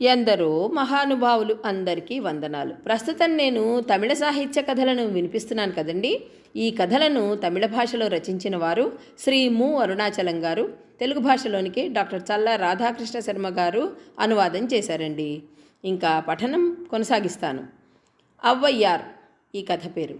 ఎందరో మహానుభావులు అందరికీ వందనాలు. ప్రస్తుతం నేను తమిళ సాహిత్య కథలను వినిపిస్తున్నాను కదండి. ఈ కథలను తమిళ భాషలో రచించిన వారు శ్రీ ము అరుణాచలం గారు తెలుగు భాషలోనికి డాక్టర్ చల్లా రాధాకృష్ణ శర్మ గారు అనువాదం చేశారండి. ఇంకా పఠనం కొనసాగిస్తాను. అవ్వయ్యార్ ఈ కథ పేరు.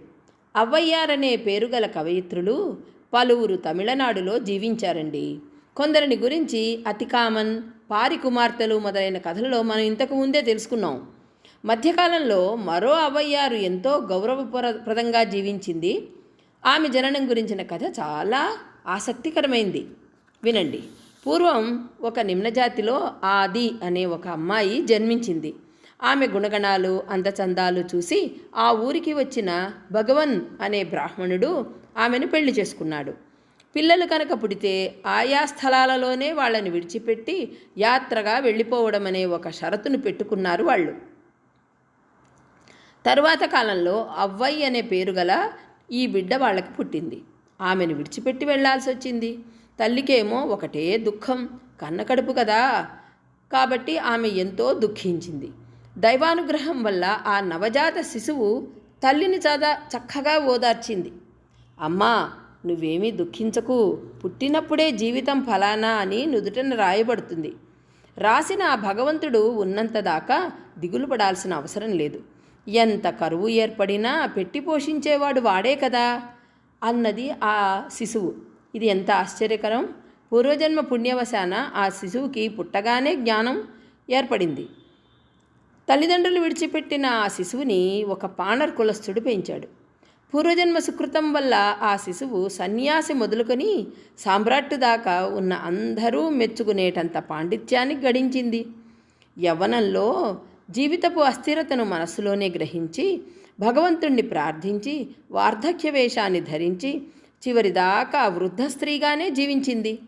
అవ్వయ్యార్ అనే పేరు గల కవయిత్రులు పలువురు తమిళనాడులో జీవించారండి. కొందరిని గురించి అతికామన్ పారి కుమార్తెలు మొదలైన కథలలో మనం ఇంతకు ముందే తెలుసుకున్నాం. మధ్యకాలంలో మరో అవ్వయ్యారు ఎంతో గౌరవప్రదంగా జీవించింది. ఆమె జననం గురించిన కథ చాలా ఆసక్తికరమైంది. వినండి. పూర్వం ఒక నిమ్నజాతిలో ఆది అనే ఒక అమ్మాయి జన్మించింది. ఆమె గుణగణాలు అందచందాలు చూసి ఆ ఊరికి వచ్చిన భగవన్ అనే బ్రాహ్మణుడు ఆమెను పెళ్ళి చేసుకున్నాడు. పిల్లలు కనుక పుడితే ఆయా స్థలాలలోనే వాళ్ళని విడిచిపెట్టి యాత్రగా వెళ్ళిపోవడం అనే ఒక షరతును పెట్టుకున్నారు వాళ్ళు. తరువాత కాలంలో అవ్వయ్ అనే పేరు గల ఈ బిడ్డ వాళ్ళకి పుట్టింది. ఆమెను విడిచిపెట్టి వెళ్ళాల్సి వచ్చింది. తల్లికేమో ఒకటే దుఃఖం కన్నకడుపు కదా. కాబట్టి ఆమె ఎంతో దుఃఖించింది. దైవానుగ్రహం వల్ల ఆ నవజాత శిశువు తల్లిని చాలా చక్కగా ఓదార్చింది. అమ్మా నువ్వేమీ దుఃఖించకు. పుట్టినప్పుడే జీవితం ఫలానా అని నుదుటన రాయబడుతుంది. రాసిన ఆ భగవంతుడు ఉన్నంత దాకా దిగులు పడాల్సిన అవసరం లేదు. ఎంత కరువు ఏర్పడినా పెట్టి పోషించేవాడు వాడే కదా? అన్నది ఆ శిశువు. ఇది ఎంత ఆశ్చర్యకరం! పూర్వజన్మ పుణ్యవశాన ఆ శిశువుకి పుట్టగానే జ్ఞానం ఏర్పడింది. తల్లిదండ్రులు విడిచిపెట్టిన ఆ శిశువుని ఒక పాణర్ కులస్థుడు పెంచాడు. పూర్వజన్మ సుకృతం వల్ల ఆ శిశువు సన్యాసి మొదలుకొని సామ్రాట్టు దాకా ఉన్న అందరూ మెచ్చుకునేటంత పాండిత్యాన్ని గడించింది. యవ్వనంలో జీవితపు అస్థిరతను మనస్సులోనే గ్రహించి భగవంతుణ్ణి ప్రార్థించి వార్ధక్య వేషాన్ని ధరించి చివరిదాకా వృద్ధ స్త్రీగానే జీవించింది.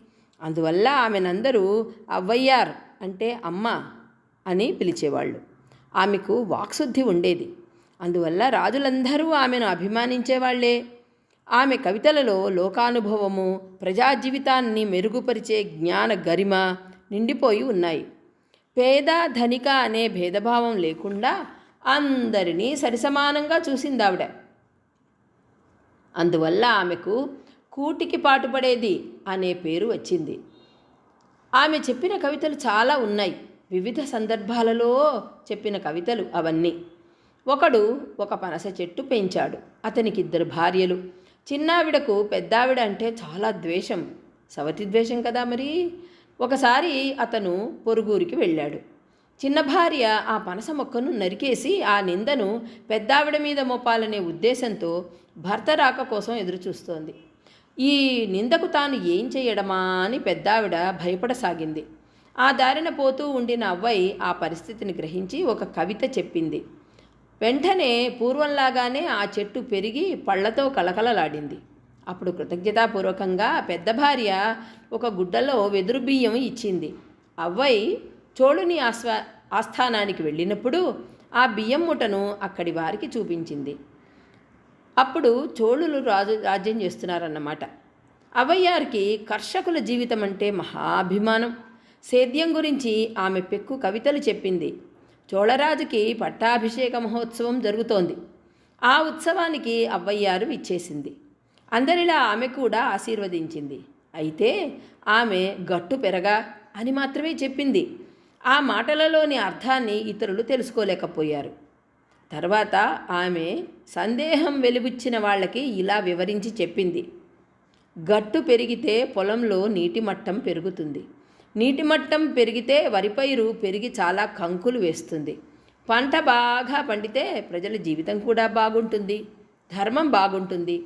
అందువల్ల ఆమెనందరూ అవ్వయ్యార్ అంటే అమ్మ అని పిలిచేవాళ్ళు. ఆమెకు వాక్శుద్ధి ఉండేది. అందువల్ల రాజులందరూ ఆమెను అభిమానించేవాళ్ళే. ఆమె కవితలలో లోకానుభవము ప్రజా జీవితాన్ని మెరుగుపరిచే జ్ఞాన గరిమ నిండిపోయి ఉన్నాయి. పేద ధనిక అనే భేదభావం లేకుండా అందరినీ సరిసమానంగా చూసింది ఆవిడ అందువల్ల ఆమెకు కూటికి పాటుపడేది అనే పేరు వచ్చింది. ఆమె చెప్పిన కవితలు చాలా ఉన్నాయి. వివిధ సందర్భాలలో చెప్పిన కవితలు అవన్నీ. ఒకడు ఒక పనస చెట్టు పెంచాడు. అతనికి ఇద్దరు భార్యలు. చిన్నావిడకు పెద్దావిడ అంటే చాలా ద్వేషం. సవతి ద్వేషం కదా మరి? ఒకసారి అతను పొరుగురికి వెళ్ళాడు. చిన్న భార్య ఆ పనస మొక్కను నరికేసి ఆ నిందను పెద్దావిడ మీద మోపాలనే ఉద్దేశంతో భర్త రాక కోసం ఎదురుచూస్తోంది. ఈ నిందకు తాను ఏం చేయడమా అని పెద్దావిడ భయపడసాగింది. ఆ దారిన పోతూ ఉండిన అవ్వయి ఆ పరిస్థితిని గ్రహించి ఒక కవిత చెప్పింది. వెంటనే పూర్వంలాగానే ఆ చెట్టు పెరిగి పళ్ళతో కలకలలాడింది అప్పుడు కృతజ్ఞతాపూర్వకంగా పెద్ద భార్య ఒక గుడ్డలో వెదురు బియ్యం ఇచ్చింది. అవ్వయి చోళుని ఆస్వా ఆస్థానానికి వెళ్ళినప్పుడు ఆ బియ్యం ముటను అక్కడి వారికి చూపించింది. అప్పుడు చోళులు రాజు రాజ్యం చేస్తున్నారన్నమాట. అవయ్యారికి కర్షకుల జీవితం అంటే మహాభిమానం సేద్యం గురించి ఆమె పెక్కు కవితలు చెప్పింది. చోళరాజుకి పట్టాభిషేక మహోత్సవం జరుగుతోంది. ఆ ఉత్సవానికి అవ్వయ్యారు ఇచ్చేసింది అందరిలా ఆమె కూడా ఆశీర్వదించింది. అయితే ఆమె గట్టు పెరగా అని మాత్రమే చెప్పింది. ఆ మాటలలోని అర్థాన్ని ఇతరులు తెలుసుకోలేకపోయారు. తర్వాత ఆమె సందేహం వెలిబుచ్చిన వాళ్ళకి ఇలా వివరించి చెప్పింది. గట్టు పెరిగితే పొలంలో నీటి మట్టం పెరుగుతుంది. నీటి మట్టం పెరిగితే వరి పైరు పెరిగి చాలా కంకులు వేస్తుంది. పంట బాగా పండితే ప్రజల జీవితం కూడా బాగుంటుంది. ధర్మం బాగుంటుంది.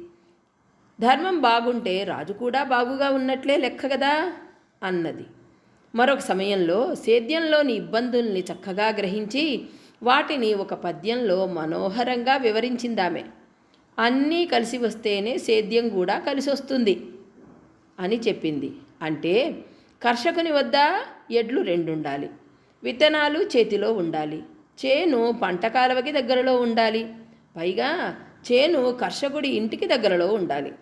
ధర్మం బాగుంటే రాజు కూడా బాగుగా ఉన్నట్లే లెక్క కదా? అన్నది. మరొక సమయంలో సేద్యంలోని ఇబ్బందుల్ని చక్కగా గ్రహించి వాటిని ఒక పద్యంలో మనోహరంగా వివరించిందామె. అన్నీ కలిసి వస్తేనే సేద్యం కూడా కలిసి వస్తుంది అని చెప్పింది. అంటే కర్షకుని వద్ద ఎడ్లు రెండుండాలి. విత్తనాలు చేతిలో ఉండాలి. చేను పంట కాలవకి దగ్గరలో ఉండాలి. పైగా చేను కర్షకుడి ఇంటికి దగ్గరలో ఉండాలి.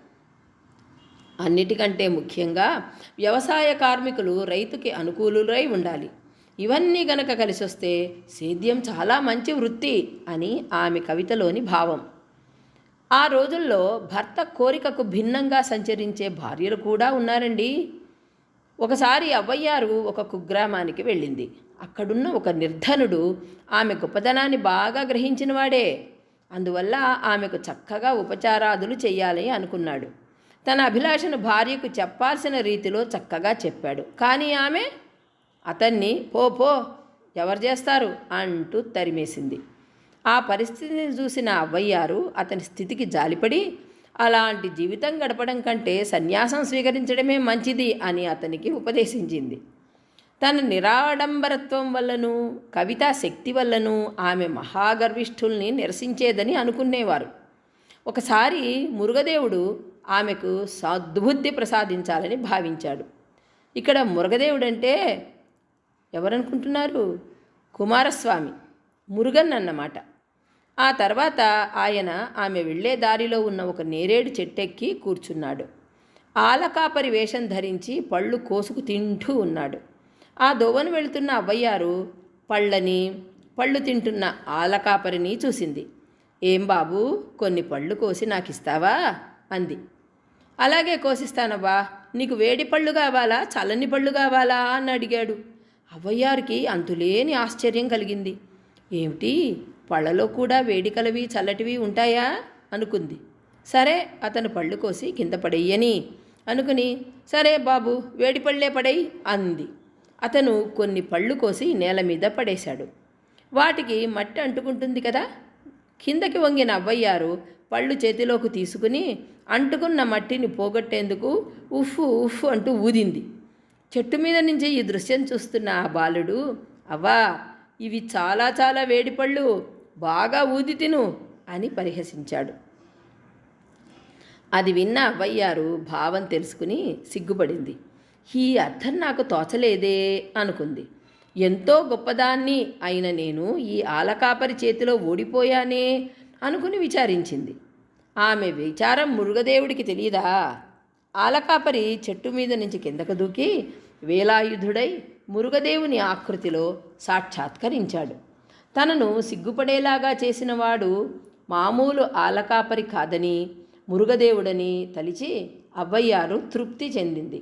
అన్నిటికంటే ముఖ్యంగా వ్యవసాయ కార్మికులు రైతుకి అనుకూలులై ఉండాలి. ఇవన్నీ గనక కలిసి వస్తే సేద్యం చాలా మంచి వృత్తి అని ఆమె కవితలోని భావం. ఆ రోజుల్లో భర్త కోరికకు భిన్నంగా సంచరించే భార్యలు కూడా ఉన్నారండి. ఒకసారి అవ్వయ్యారు ఒక కుగ్రామానికి వెళ్ళింది. అక్కడున్న ఒక నిర్ధనుడు ఆమె గొప్పతనాన్ని బాగా గ్రహించినవాడే. అందువల్ల ఆమెకు చక్కగా ఉపచారాదులు చేయాలని అనుకున్నాడు. తన అభిలాషను భార్యకు చెప్పాల్సిన రీతిలో చక్కగా చెప్పాడు. కానీ ఆమె అతన్ని పో పో ఎవరు చేస్తారు? అంటూ తరిమేసింది. ఆ పరిస్థితిని చూసిన అవ్వయ్యారు అతని స్థితికి జాలిపడి అలాంటి జీవితం గడపడం కంటే సన్యాసం స్వీకరించడమే మంచిది అని అతనికి ఉపదేశించింది. తన నిరాడంబరత్వం వల్లను కవితా శక్తి వల్లను ఆమె మహాగర్విష్ఠుల్ని నిరసించేదని అనుకునేవారు. ఒకసారి మురుగదేవుడు ఆమెకు సద్బుద్ధి ప్రసాదించాలని భావించాడు. ఇక్కడ మురుగదేవుడంటే ఎవరనుకుంటున్నారు? కుమారస్వామి మురుగన్ అన్నమాట ఆ తర్వాత ఆయన ఆమె వెళ్ళే దారిలో ఉన్న ఒక నేరేడు చెట్టెక్కి కూర్చున్నాడు. ఆలకాపరి వేషం ధరించి పళ్ళు కోసుకు తింటూ ఉన్నాడు. ఆ దోవను వెళుతున్న అవ్వయ్యారు పళ్ళని పళ్ళు తింటున్న ఆలకాపరిని చూసింది. ఏం బాబు కొన్ని పళ్ళు కోసి నాకు ఇస్తావా అంది. అలాగే కోసిస్తానవ్వా నీకు వేడి పళ్ళు కావాలా చల్లని పళ్ళు కావాలా? అని అడిగాడు. అవ్వయ్యారికి అంతులేని ఆశ్చర్యం కలిగింది. ఏమిటి? పళ్ళలో కూడా వేడికలవి చల్లటివి ఉంటాయా? అనుకుంది. సరే అతను పళ్ళు కోసి కింద పడేయని అనుకుని సరే బాబు వేడి పళ్ళే పడేయి అంది. అతను కొన్ని పళ్ళు కోసి నేల మీద పడేశాడు. వాటికి మట్టి అంటుకుంటుంది కదా? కిందకి వంగిన అవ్వయ్యారు పళ్ళు చేతిలోకి తీసుకుని అంటుకున్న మట్టిని పోగొట్టేందుకు ఉఫ్ఫు ఉఫ్ అంటూ ఊదింది. చెట్టు మీద నుంచి ఈ దృశ్యం చూస్తున్న ఆ బాలుడు అవ్వా ఇవి చాలా చాలా వేడిపళ్ళు బాగా ఊది తిను అని పరిహసించాడు. అది విన్న అవ్వయ్యారు భావం తెలుసుకుని సిగ్గుపడింది. ఈ అర్థం నాకు తోచలేదే అనుకుంది. ఎంతో గొప్పదాన్ని అయిన నేను ఈ ఆలకాపరి చేతిలో ఓడిపోయానే అనుకుని విచారించింది. ఆమె విచారం మురుగదేవుడికి తెలియదా ఆలకాపరి చెట్టు మీద నుంచి కిందకు దూకి వేలాయుధుడై మురుగదేవుని ఆకృతిలో సాక్షాత్కరించాడు. తనను సిగ్గుపడేలాగా చేసినవాడు మామూలు ఆలకాపరి కాదని మురుగదేవుడని తలిచి అవ్వయ్యారు తృప్తి చెందింది.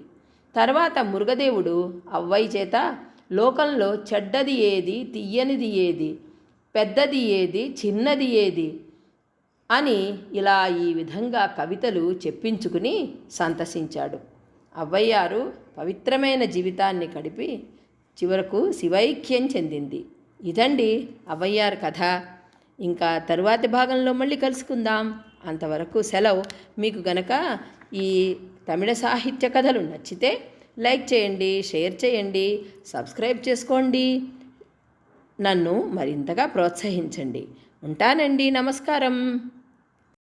తర్వాత మురుగదేవుడు అవ్వయ్య చేత లోకంలో చెడ్డది ఏది తీయనిది ఏది పెద్దది ఏది చిన్నది ఏది అని ఇలా ఈ విధంగా కవితలు చెప్పించుకుని సంతసించాడు. అవ్వయ్యారు పవిత్రమైన జీవితాన్ని గడిపి చివరకు శివైక్యం చెందింది. ఇదండి అవ్వయ్యారు కథ. ఇంకా తరువాతి భాగంలో మళ్ళీ కలుసుకుందాం. అంతవరకు సెలవు. మీకు గనక ఈ తమిళ సాహిత్య కథలు నచ్చితే లైక్ చేయండి షేర్ చేయండి సబ్స్క్రైబ్ చేసుకోండి. నన్ను మరింతగా ప్రోత్సహించండి. ఉంటానండి. నమస్కారం.